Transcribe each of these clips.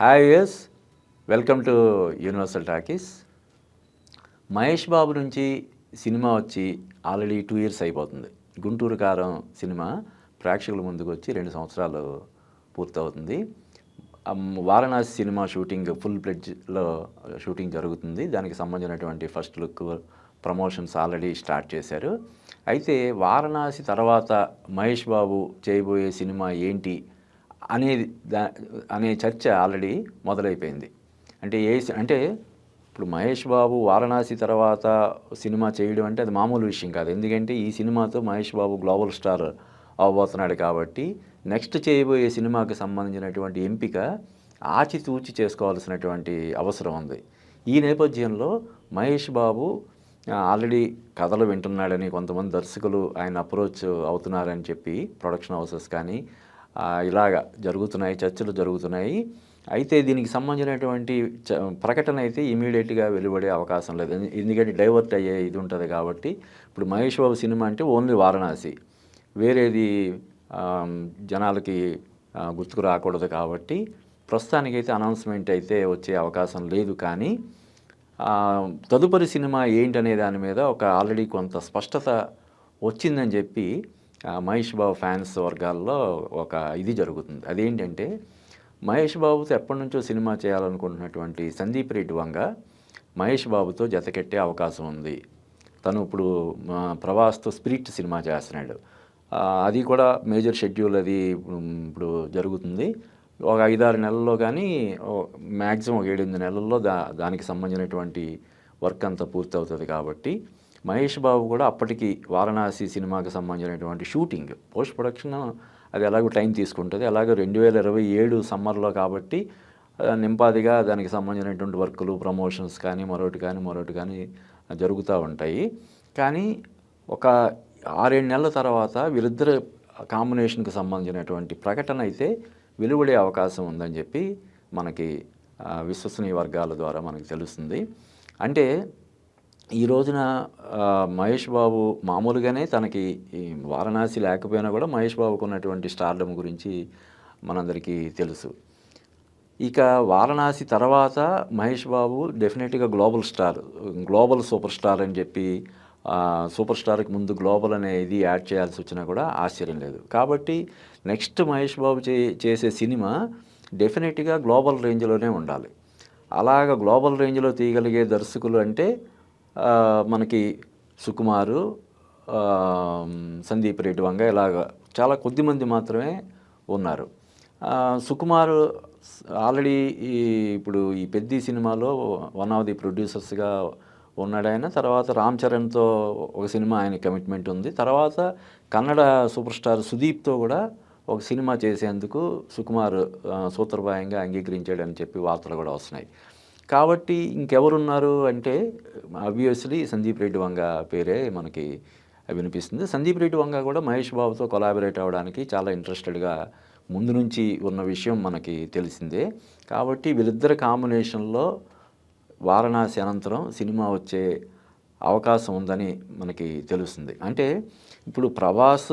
Hi yes welcome to Universal Talkies Mahesh Babu నుంచి cinema వచ్చి already two years అయిపోతుంది. గుంటూరు కారం సినిమా ప్రేక్షకుల ముందుకు వచ్చి రెండు సంవత్సరాలు పూర్తవుతుంది. వారణాసి సినిమా షూటింగ్ ఫుల్ ప్లెడ్జ్లో షూటింగ్ జరుగుతుంది. దానికి సంబంధించినటువంటి first look promotions already start చేశారు. అయితే వారణాసి తర్వాత మహేష్ బాబు చేయబోయే సినిమా ఏంటి అనేది అనే చర్చ ఆల్రెడీ మొదలైపోయింది. అంటే ఏ అంటే ఇప్పుడు మహేష్ బాబు వారణాసి తర్వాత సినిమా చేయడం అంటే అది మామూలు విషయం కాదు. ఎందుకంటే ఈ సినిమాతో మహేష్ బాబు గ్లోబల్ స్టార్ అవబోతున్నాడు కాబట్టి నెక్స్ట్ చేయబోయే సినిమాకి సంబంధించినటువంటి ఎంపిక ఆచితూచి చేసుకోవాల్సినటువంటి అవసరం ఉంది. ఈ నేపథ్యంలో మహేష్ బాబు ఆల్రెడీ కథలు వింటున్నాడని కొంతమంది దర్శకులు ఆయన అప్రోచ్ అవుతున్నారని చెప్పి ప్రొడక్షన్ హౌసెస్ కానీ ఇలాగా జరుగుతున్నాయి చర్చలు జరుగుతున్నాయి. అయితే దీనికి సంబంధించినటువంటి చ- ప్రకటన అయితే ఇమీడియట్గా వెలువడే అవకాశం లేదు. ఎందుకంటే డైవర్ట్ అయ్యే ఇది ఉంటుంది కాబట్టి. ఇప్పుడు మహేష్ బాబు సినిమా అంటే ఓన్లీ వారణాసి. వేరేది జనాలకి గుర్తుకు రాకూడదు కాబట్టి ప్రస్తుతానికైతే అనౌన్స్మెంట్ అయితే వచ్చే అవకాశం లేదు కానీ తదుపరి సినిమా ఏంటనే దాని మీద ఒక ఆల్రెడీ కొంత స్పష్టత వచ్చిందని చెప్పి మహేష్ బాబు ఫ్యాన్స్ వర్గాల్లో ఒక ఇది జరుగుతుంది. అదేంటంటే మహేష్ బాబుతో ఎప్పటి నుంచో సినిమా చేయాలనుకుంటున్నటువంటి సందీప్ రెడ్డి వంగ మహేష్ బాబుతో జతకెట్టే అవకాశం ఉంది. తను ఇప్పుడు ప్రవాస్తో స్పిరిట్ సినిమా చేస్తున్నాడు. అది కూడా మేజర్ షెడ్యూల్ అది ఇప్పుడు జరుగుతుంది. ఒక ఐదారు నెలల్లో కానీ మ్యాక్సిమం ఒక ఏడెనిమిది నెలల్లో దా దానికి సంబంధించినటువంటి వర్క్ అంతా పూర్తవుతుంది కాబట్టి మహేష్ బాబు కూడా అప్పటికి వారణాసి సినిమాకి సంబంధించినటువంటి షూటింగ్ పోస్ట్ ప్రొడక్షన్ అది ఎలాగో టైం తీసుకుంటుంది. అలాగే రెండు వేల ఇరవై ఏడు సమ్మర్లో కాబట్టి నింపాదిగా దానికి సంబంధించినటువంటి వర్కులు ప్రమోషన్స్ కానీ మరొకటి కానీ మరొకటి కానీ జరుగుతూ ఉంటాయి. కానీ ఒక ఆరేడు నెలల తర్వాత వీరిద్దరు కాంబినేషన్కి సంబంధించినటువంటి ప్రకటన అయితే వెలువడే అవకాశం ఉందని చెప్పి మనకి విశ్వసనీయ వర్గాల ద్వారా మనకు తెలుస్తుంది. అంటే ఈ రోజున మహేష్ బాబు మామూలుగానే తనకి వారణాసి లేకపోయినా కూడా మహేష్ బాబుకు ఉన్నటువంటి స్టార్డమ్ గురించి మనందరికీ తెలుసు. ఇక వారణాసి తర్వాత మహేష్ బాబు డెఫినెట్గా global star global super star అని చెప్పి సూపర్ స్టార్కి ముందు గ్లోబల్ అనే ఇది యాడ్ చేయాల్సి వచ్చినా కూడా ఆశ్చర్యం లేదు. కాబట్టి నెక్స్ట్ మహేష్ బాబు చే చేసే సినిమా డెఫినెట్గా గ్లోబల్ రేంజ్లోనే ఉండాలి. అలాగ గ్లోబల్ రేంజ్లో తీయగలిగే దర్శకులు అంటే మనకి సుకుమారు సందీప్ రెడ్డి వంగ ఇలాగ చాలా కొద్ది మంది మాత్రమే ఉన్నారు. సుకుమారు ఆల్రెడీ ఈ ఇప్పుడు ఈ పెద్ద సినిమాలో వన్ ఆఫ్ ది ప్రొడ్యూసర్స్గా ఉన్నాడు ఆయన. తర్వాత రామ్ చరణ్తో ఒక సినిమా ఆయన కమిట్మెంట్ ఉంది. తర్వాత కన్నడ సూపర్ స్టార్ సుదీప్తో కూడా ఒక సినిమా చేసేందుకు సుకుమార్ సూత్రప్రాయంగా అంగీకరించాడని చెప్పి వార్తలు కూడా వస్తున్నాయి. కాబట్టి ఇంకెవరున్నారు అంటే అబ్వియస్లీ సందీప్ రెడ్డి వంగ పేరే మనకి వినిపిస్తుంది. సందీప్ రెడ్డి వంగ కూడా మహేష్ బాబుతో కొలాబరేట్ అవ్వడానికి చాలా ఇంట్రెస్టెడ్గా ముందు నుంచి ఉన్న విషయం మనకి తెలిసిందే. కాబట్టి వీళ్ళిద్దరు కాంబినేషన్లో వారణాసి అనంతరం సినిమా వచ్చే అవకాశం ఉందని మనకి తెలుస్తుంది. అంటే ఇప్పుడు ప్రభాస్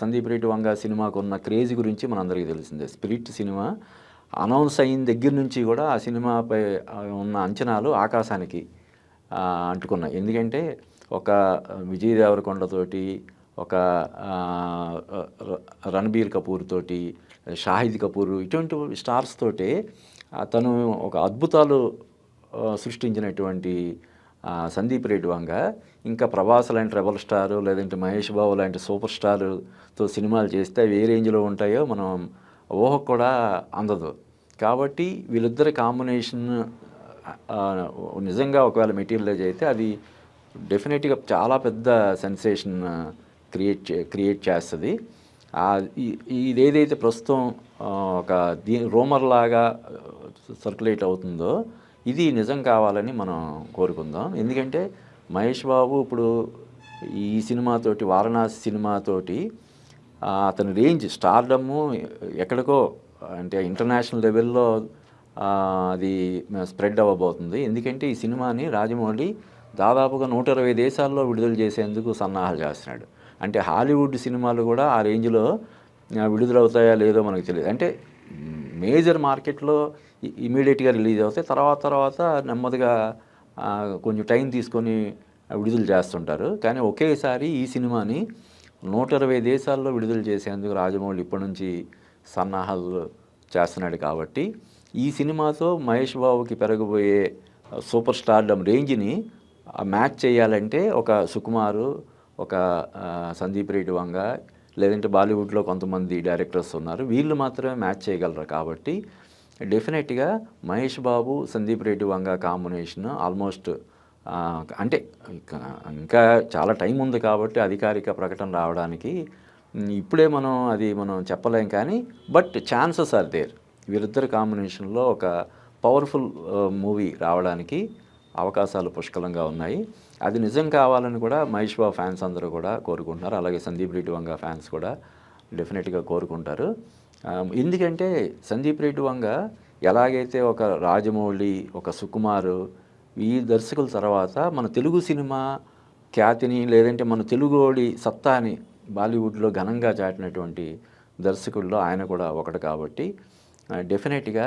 సందీప్ రెడ్డి వంగ సినిమాకు ఉన్న క్రేజ్ గురించి మనందరికీ తెలిసిందే. స్పిరిట్ సినిమా అనౌన్స్ అయిన దగ్గర నుంచి కూడా ఆ సినిమాపై ఉన్న అంచనాలు ఆకాశానికి అంటుకున్నాయి. ఎందుకంటే ఒక విజయ్ దేవరకొండతోటి ఒక ర- రణబీర్ కపూర్ తోటి షాహిద్ కపూర్ ఇటువంటి స్టార్స్ తోటి తను ఒక అద్భుతాలు సృష్టించినటువంటి సందీప్ రెడ్డి వంగ ఇంకా ప్రభాస్ లాంటి రెబల్ స్టారు లేదంటే మహేష్ బాబు లాంటి సూపర్ స్టారుతో సినిమాలు చేస్తే అవి ఏ రేంజ్లో ఉంటాయో మనం ఊహ కూడా అందదు. కాబట్టి వీళ్ళిద్దరి కాంబినేషన్ నిజంగా ఒకవేళ మెటీరియలైజ్ అయితే అది డెఫినెట్గా చాలా పెద్ద సెన్సేషన్ క్రియేట్ క్రియేట్ చేస్తుంది. ఇది ఏదైతే ప్రస్తుతం ఒక దీ రూమర్ లాగా సర్క్యులేట్ అవుతుందో ఇది నిజం కావాలని మనం కోరుకుందాం. ఎందుకంటే మహేష్ బాబు ఇప్పుడు ఈ సినిమాతోటి వారణాసి సినిమాతోటి అతని రేంజ్ స్టార్డమ్ ఎక్కడికో అంటే ఇంటర్నేషనల్ లెవెల్లో అది స్ప్రెడ్ అవ్వబోతుంది. ఎందుకంటే ఈ సినిమాని రాజమౌళి దాదాపుగా నూట ఇరవై దేశాల్లో విడుదల చేసేందుకు సన్నాహాలు చేస్తున్నాడు. అంటే హాలీవుడ్ సినిమాలు కూడా ఆ రేంజ్లో విడుదలవుతాయా లేదో మనకు తెలియదు. అంటే మేజర్ మార్కెట్లో ఇమీడియట్గా రిలీజ్ అవుతాయి తర్వాత తర్వాత నెమ్మదిగా కొంచెం టైం తీసుకొని విడుదల చేస్తుంటారు. కానీ ఒకేసారి ఈ సినిమాని నూట ఇరవై దేశాల్లో విడుదల చేసేందుకు రాజమౌళి ఇప్పటి నుంచి సన్నాహాలు చేస్తున్నాడు కాబట్టి ఈ సినిమాతో మహేష్ బాబుకి పెరగబోయే సూపర్ స్టార్డమ్ రేంజ్ని మ్యాచ్ చేయాలంటే ఒక సుకుమారు ఒక సందీప్ రెడ్డి వంగ లేదంటే బాలీవుడ్లో కొంతమంది డైరెక్టర్స్ ఉన్నారు. వీళ్ళు మాత్రమే మ్యాచ్ చేయగలరు కాబట్టి డెఫినెట్గా మహేష్ బాబు సందీప్ రెడ్డి వంగ కాంబినేషన్ ఆల్మోస్ట్ అంటే ఇంకా ఇంకా చాలా టైం ఉంది కాబట్టి అధికారిక ప్రకటన రావడానికి. ఇప్పుడే మనం అది మనం చెప్పలేం కానీ బట్ ఛాన్సెస్ ఆర్ దేర్. వీరిద్దరు కాంబినేషన్లో ఒక పవర్ఫుల్ మూవీ రావడానికి అవకాశాలు పుష్కలంగా ఉన్నాయి. అది నిజం కావాలని కూడా మహేష్ బాబు ఫ్యాన్స్ అందరూ కూడా కోరుకుంటున్నారు. అలాగే సందీప్ రెడ్డి వంగ ఫ్యాన్స్ కూడా డెఫినెట్గా కోరుకుంటారు. ఎందుకంటే సందీప్ రెడ్డి వంగ ఎలాగైతే ఒక రాజమౌళి ఒక సుకుమారు ఈ దర్శకుల తర్వాత మన తెలుగు సినిమా ఖ్యాతిని లేదంటే మన తెలుగోడి సత్తాని బాలీవుడ్లో ఘనంగా చాటినటువంటి దర్శకుల్లో ఆయన కూడా ఒకటి కాబట్టి డెఫినెట్గా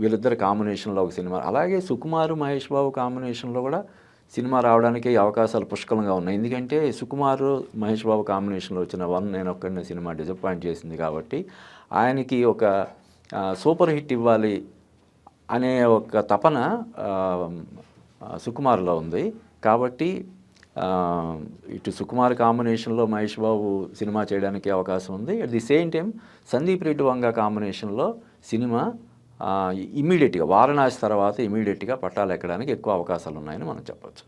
వీళ్ళిద్దరు కాంబినేషన్లో ఒక సినిమా. అలాగే సుకుమారు మహేష్ బాబు కాంబినేషన్లో కూడా సినిమా రావడానికి అవకాశాలు పుష్కలంగా ఉన్నాయి. ఎందుకంటే సుకుమారు మహేష్ బాబు కాంబినేషన్లో వచ్చిన వన్ నేను ఒక్కడిన సినిమా డిసప్పాయింట్ చేసింది కాబట్టి ఆయనకి ఒక సూపర్ హిట్ ఇవ్వాలి అనే ఒక తపన సుకుమార్లో ఉంది. కాబట్టి ఇటు సుకుమార్ కాంబినేషన్లో మహేష్ బాబు సినిమా చేయడానికి అవకాశం ఉంది. At the same time Sandeep Reddy Vanga కాంబినేషన్లో సినిమా ఇమ్మీడియట్గా వారణాసి తర్వాత ఇమీడియట్గా పట్టాలు ఎక్కడానికి ఎక్కువ అవకాశాలు ఉన్నాయని మనం చెప్పొచ్చు.